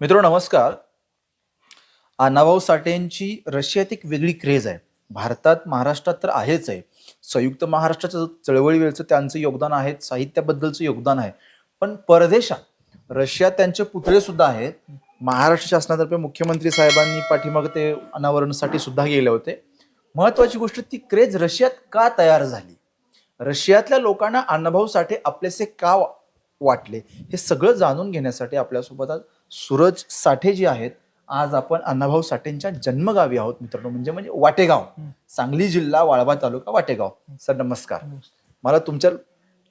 मित्र नमस्कार. अण्णाभाऊ साठेंची रशियात एक वेगळी क्रेज आहे. भारतात महाराष्ट्रात तर आहेच आहे. संयुक्त महाराष्ट्राच्या चळवळी वेळचं त्यांचं योगदान आहे साहित्याबद्दलचं योगदान आहे. पण परदेशात रशियात त्यांचे पुतळे सुद्धा आहेत. महाराष्ट्र शासनातर्फे मुख्यमंत्री साहेबांनी पाठीमाग ते अनावरणासाठी सुद्धा गेले होते. महत्वाची गोष्ट ती क्रेज रशियात का तयार झाली? रशियातल्या लोकांना अण्णाभाऊ साठे आपलेसे का वाटले? हे सगळं जाणून घेण्यासाठी आपल्यासोबत आज सूरज साठे जी आहेत आज आपण अण्णाभाऊ साठेंच्या जन्मगावी आहोत मित्रांनो. म्हणजे म्हणजे वाटेगाव. सांगली जिल्हा वाळवा तालुका वाटेगाव. सर नमस्कार. मला तुमच्या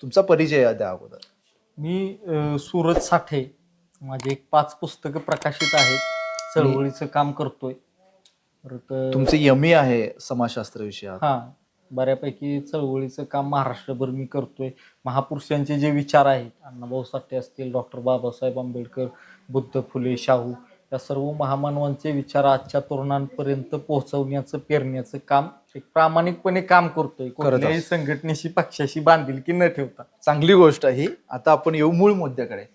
तुमचा परिचय द्या अगोदर. मी अ, सूरज साठे माझे एक पाच पुस्तकं प्रकाशित आहेत. चळवळीचं काम करतोय. परत अ, तुमचे यमी आहे समाजशास्त्र विषयात. हा. बऱ्यापैकी चळवळीचं काम महाराष्ट्रभर मी करतोय. महापुरुषांचे जे विचार आहेत अण्णाभाऊ साठे असतील डॉक्टर बाबासाहेब आंबेडकर बुद्ध फुले शाहू या सर्व महामानवांचे विचार आजच्या तरुणांपर्यंत पोहोचवण्याचं पेरण्याचं काम एक प्रामाणिकपणे काम करतोय. असतो. संघटनेशी पक्षाशी बांधिलकी न ठेवता. चांगली गोष्ट आहे ही. आता आपण येऊ मूळ मुद्द्याकडे.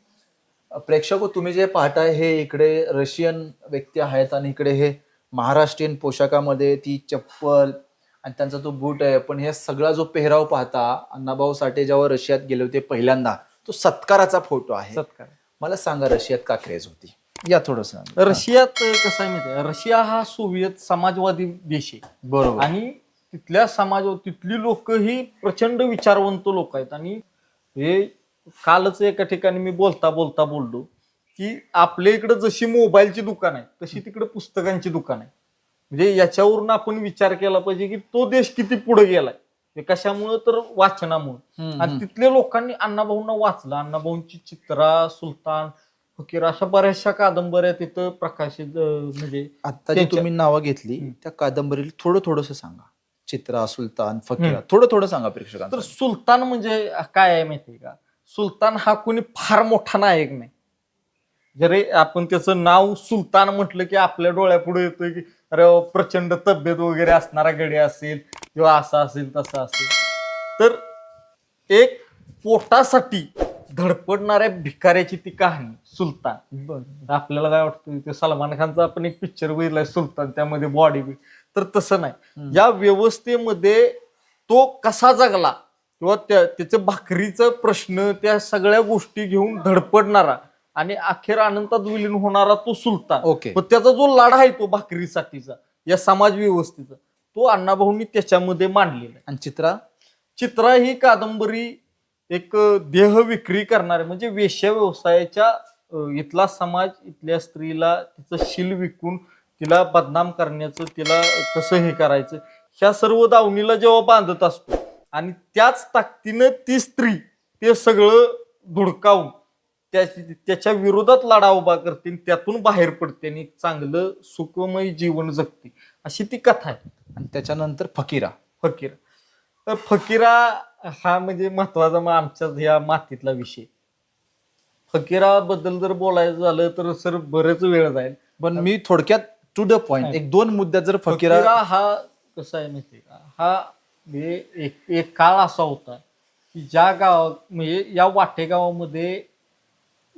प्रेक्षक हो, तुम्ही जे पाहताय हे इकडे रशियन व्यक्ती आहेत आणि इकडे हे महाराष्ट्रीयन पोशाखामध्ये ती चप्पल आणि त्यांचा तो बूट आहे पण हे सगळा जो पेहराव पाहता अण्णाभाऊ साठे जेव्हा रशियात गेले होते पहिल्यांदा तो सत्काराचा फोटो आहे. सत्कार. मला सांगा रशियात का क्रेज होती? या थोडस रशियात कसं आहे माहिती रशिया हा सोव्हिएत समाजवादी देश आहे. बरोबर. आणि तिथल्या समाज तिथली लोक ही प्रचंड विचारवंत लोक आहेत. आणि हे कालच एका ठिकाणी मी बोलता बोलता बोललो की आपल्या इकडं जशी मोबाईलची दुकान आहे तशी तिकडे पुस्तकांची दुकान आहे. म्हणजे याच्यावरून आपण विचार केला पाहिजे की तो देश किती पुढे गेलाय? हे कशामुळं तर वाचनामुळं. आणि. तिथल्या लोकांनी अण्णाभाऊंना वाचलं. अण्णाभाऊंची चित्रा सुलतान फकीर अशा बऱ्याचशा कादंबऱ्या तिथं प्रकाशित म्हणजे आता जी तुम्ही नावं घेतली. त्या कादंबरीला थोडं थोडस सांगा. चित्रा सुलतान फकीरा थोडं थोडं सांगा प्रेक्षकांना तर सुलतान म्हणजे काय आहे माहितीये का? सुलतान हा कोणी फार मोठा नायक नाही. जरी आपण त्याचं नाव सुलतान म्हटलं की आपल्या डोळ्यापुढे येतोय की अरे वा, प्रचंड तब्येत वगैरे असणारा गडी असेल किंवा असं असेल तसं असेल. तर एक पोटासाठी धडपडणाऱ्या भिकाऱ्याची ती कहाणी सुलतान. आपल्याला काय वाटतं ते सलमान खानचा आपण एक पिक्चर बघितलाय सुलतान त्यामध्ये बॉडी तर तसं नाही. या व्यवस्थेमध्ये तो कसा जगला किंवा त्या त्याचं भाकरीचा प्रश्न त्या सगळ्या गोष्टी घेऊन धडपडणारा आणि अखेर आनंदात विलीन होणारा तो सुलतान. ओके. पण त्याचा जो लढा आहे तो भाकरीसाठीचा या समाज व्यवस्थेचा तो अण्णाभाऊंनी त्याच्यामध्ये मांडलेला आहे. आणि चित्रा? चित्रा ही कादंबरी एक देह विक्री करणारे म्हणजे वेश्या व्यवसायाच्या अ, इथला समाज इथल्या स्त्रीला तिचं शील विकून तिला बदनाम करण्याचं तिला कसं हे करायचं ह्या सर्व दावणीला जेव्हा बांधत असतो आणि त्याच ताकदीनं ती स्त्री ते सगळं धुडकावून त्याच्या विरोधात लढा उभा करते आणि त्यातून बाहेर पडते आणि चांगलं सुखमय जीवन जगते. अशी ती कथा आहे. आणि त्याच्यानंतर फकीरा. फकीर. तर फकीरा हा म्हणजे महत्त्वाचा मग आमच्या ह्या मातीतला विषय. फकीराबद्दल जर बोलायचं झालं तर सर बरेच वेळ जाईल. पण मी थोडक्यात टू द पॉइंट. एक दोन मुद्द्यात जर फकीरा हा कसा आहे माहितीये का? हा म्हणजे एक एक काळ असा होता की ज्या गाव म्हणजे या वाटे गावामध्ये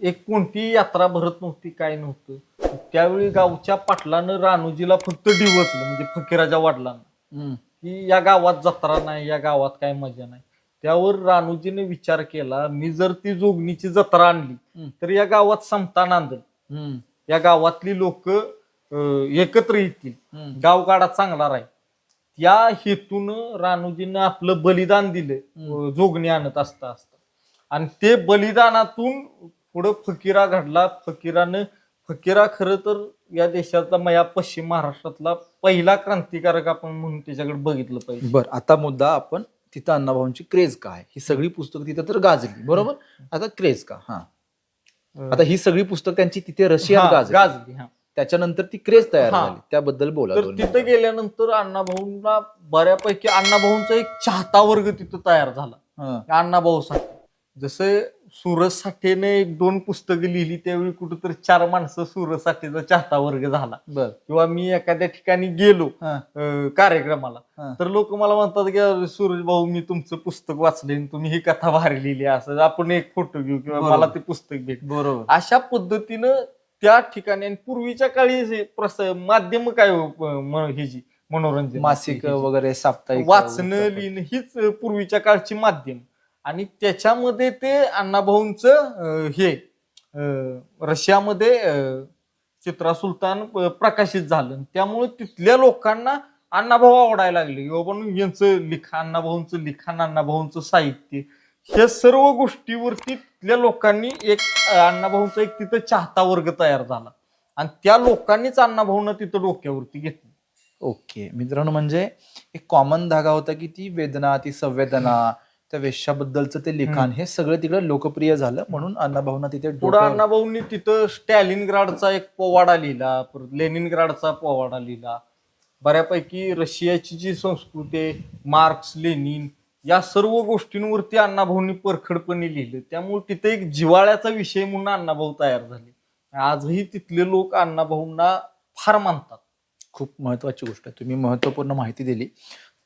एक कोणती यात्रा भरत नव्हती काय नव्हतं त्यावेळी गावच्या पाटलानं रानूजीला फक्त डिवचलं म्हणजे फकीराच्या वडिलांना हम्म. की या गावात जत्रा नाही या गावात काय मजा नाही त्यावर रानूजीने विचार केला मी जर ती जोगणीची जत्रा आणली हम्म. तर या गावात समता नांदल हम्म. या गावातली लोक एकत्र येतील हम्म. गावगाडा चांगला राहील या हेतून रानूजीनं आपलं बलिदान दिलं हम्म. अं, जोगणी आणत असता असता आणि ते बलिदानातून पुढं फकीरा घडला. फकीरानं फकीरा खरं तर या देशाचा म- या पश्चिम महाराष्ट्रातला पहिला क्रांतिकारक आपण म्हणून त्याच्याकडे बघितलं पाहिजे. बर आता मुद्दा आपण तिथं अण्णाभाऊंची क्रेज काय ही सगळी पुस्तकं तिथं तर गाजली बरोबर? आता क्रेज का? हा. आता ही सगळी पुस्तकं त्यांची तिथे रशियात हा, गाजली. गाजली हा. त्याच्यानंतर ती क्रेज तयार. झाली. त्याबद्दल बोला तर तिथं. गेल्यानंतर अण्णाभाऊंना बऱ्यापैकी अण्णाभाऊंचा एक चाहता वर्ग तिथं तयार झाला. अण्णाभाऊ साठे जसं सूरज साठेने एक दोन पुस्तकं लिहिली त्यावेळी कुठेतरी चार माणसं सूरज साठेचा चाहता वर्ग झाला बर किंवा मी एखाद्या ठिकाणी गेलो हा. अं, कार्यक्रमाला. तर लोक मला म्हणतात की "अरे, सूरज भाऊ मी तुमचं पुस्तक वाचले आणि तुम्ही ही कथा भारी लिहिली असं आपण एक फोटो घेऊ किंवा बरोबर. मला ते पुस्तक भेट बरोबर अशा पद्धतीनं त्या ठिकाणी आणि पूर्वीच्या काळी हे प्रस माध्यम काय हो, म- हे जी मनोरंजन मासिक वगैरे साप्ताहिक वाचणं. लिहिणं हीच पूर्वीच्या काळची माध्यम आणि त्याच्यामध्ये ते अण्णाभाऊंच हे रशियामध्ये चित्रा सुलतान प्रकाशित झालं. त्यामुळे तिथल्या लोकांना अण्णाभाऊ आवडायला लागले. पण यांचं लिखाण अण्णाभाऊंचं लिखाण अण्णाभाऊंचं साहित्य ह्या सर्व गोष्टीवरती तिथल्या लोकांनी एक अण्णाभाऊंचा एक तिथं चाहता वर्ग तयार झाला. आणि त्या लोकांनीच अण्णाभाऊंना तिथं डोक्यावरती घेतलं. ओके. मित्रांनो म्हणजे एक कॉमन धागा होता की ती वेदना ती संवेदना त्या वेश्याबद्दलचं ते लिखाण हे सगळं तिकडे लोकप्रिय झालं. म्हणून अण्णाभाऊंना तिथे पुढे अण्णाभाऊंनी तिथं स्टॅलिनग्राडचा एक पोवाडा लिहिला परत लेनिनग्राडचा पोवाडा लिहिला. बऱ्यापैकी रशियाची जी संस्कृती आहे मार्क्स लेनिन या सर्व गोष्टींवरती अण्णाभाऊंनी परखडपणे लिहिलं. त्यामुळे तिथे एक जिवाळ्याचा विषय म्हणून अण्णाभाऊ तयार झाले. आजही तिथले लोक अण्णाभाऊंना फार मानतात. खूप महत्वाची गोष्ट आहे. तुम्ही महत्त्वपूर्ण माहिती दिली.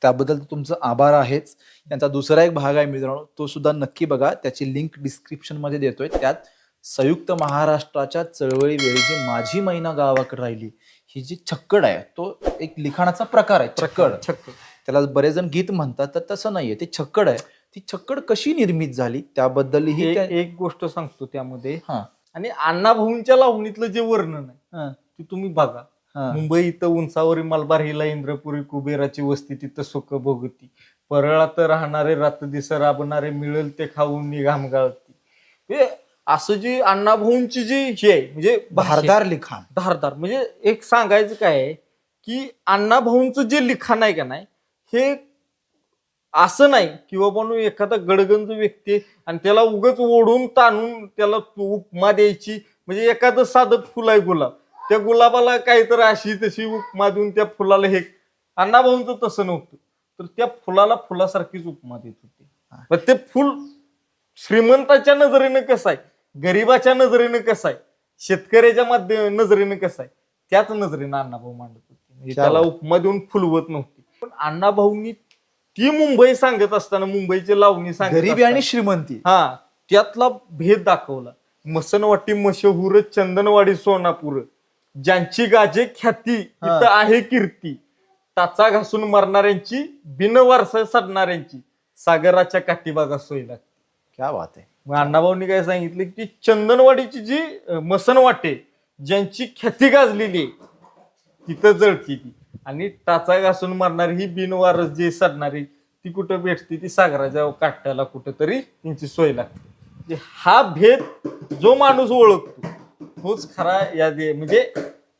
त्याबद्दल तुमचं आभार आहेच. यांचा दुसरा एक भाग आहे मित्रांनो तो सुद्धा नक्की बघा. त्याची लिंक डिस्क्रिप्शनमध्ये देतोय. त्यात संयुक्त महाराष्ट्राच्या चळवळी वेळी जी माझी मैना गावाकडे राहिली ही जी छक्कड आहे तो एक लिखाणाचा प्रकार आहे छक्कड. छक्क त्याला बरेच जण गीत म्हणतात तर तसं नाहीये. ते छक्कड आहे. ती छक्कड कशी निर्मित झाली? त्याबद्दलही त्या- एक गोष्ट सांगतो त्यामध्ये. हा, आणि अण्णाभाऊंच्या लावणीतलं जे वर्णन आहे हा, ते तुम्ही बघा. हा. मुंबई इथं उंचावरील मलबार हिला इंद्रपुरी कुबेराची वस्ती तिथं सुख भोगती. परळात राहणारे रात दिस राबणारे मिळेल ते खाऊन निघाम गाळती हे असं जी अण्णाभाऊंची जी हे आहे, म्हणजे भारदार लिखाण. धारदार. म्हणजे एक सांगायचं काय की अण्णाभाऊंचं जे लिखाण आहे का नाही हे असं नाही की बाबा एखादा गडगंज व्यक्ती आणि त्याला उगच ओढून ताणून त्याला तू उपमा द्यायची म्हणजे एखादं साधं फुल आहे गुलाब. त्या गुलाबाला काहीतरी अशी तशी उपमा देऊन त्या फुलाला हे अण्णाभाऊंचं तसं नव्हतं. तर त्या फुलाला फुलासारखीच उपमा देत होते. पण ते फुल श्रीमंताच्या नजरेनं कसं आहे? गरीबाच्या नजरेनं कसं आहे? शेतकऱ्याच्या माध्य नजरेनं कसं आहे? त्याच नजरेनं अण्णाभाऊ मांडत होते. म्हणजे त्याला. उपमा देऊन फुलवत नव्हती. पण अण्णाभाऊंनी ती मुंबई सांगत असताना मुंबईची लावणी सांगत गरिबी आणि श्रीमंती. हा त्यातला भेद दाखवला. मसनवाटी मशहूर चंदनवाडी सोनापूर. ज्यांची गाजे ख्याती हा. इथं आहे कीर्ती टाचा घासून मरणाऱ्यांची बिनवारसा सडणाऱ्यांची सागराच्या काठी बागा सोय लागते. क्या बात आहे. मग अण्णाभाऊंनी काय सांगितलं की चंदनवाडीची जी अं, मसनवाटे ज्यांची ख्याती गाजलेली आहे तिथं जळती ती. आणि टाचा घासून मारणारी ही बिनवारस जी सडणारी ती कुठं भेटते? ती सागराच्या काट्याला कुठं तरी त्यांची सोय लागते. म्हणजे हा भेद जो माणूस ओळखतो तोच खरा या दे. म्हणजे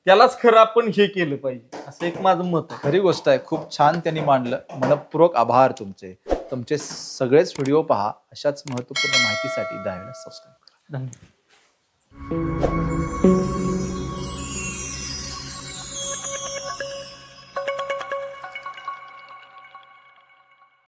त्यालाच खरं आपण हे केलं पाहिजे. असं एक माझं मत आहे. खरी गोष्ट आहे. खूप छान त्यांनी मांडलं. मनपूर्वक आभार तुमचे. तुमचे सगळेच व्हिडिओ पहा. अशाच महत्त्वपूर्ण माहितीसाठी दहा सबस्क्राईब करा. धन्यवाद.